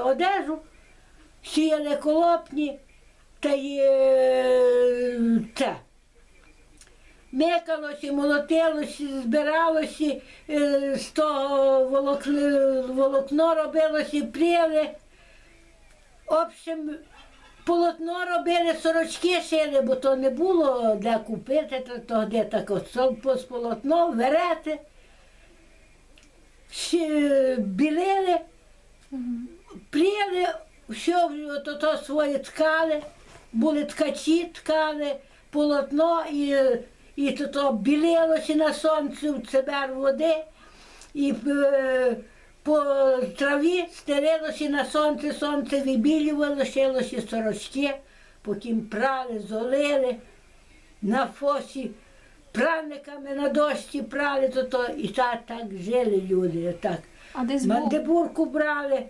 одежу, сіяли колопні та й е, це. Мекалося, молотилося, збиралося, е, з того волокно, волокно робилося, пріли. Общем, полотно робили, сорочки шили, бо то не було де купити, то, де так з полотно, верети, Щі- білили, все то, то своє ткали, були ткачі, ткали полотно і, і то, то білилося на сонці, в цебер води, і е, по траві стелилося на сонце, сонце вибілювало, шилося сорочки, потім прали, золили на фосі, праниками на дошці прали, то, то, і так, так жили люди. Так. А десь Мандибурку брали,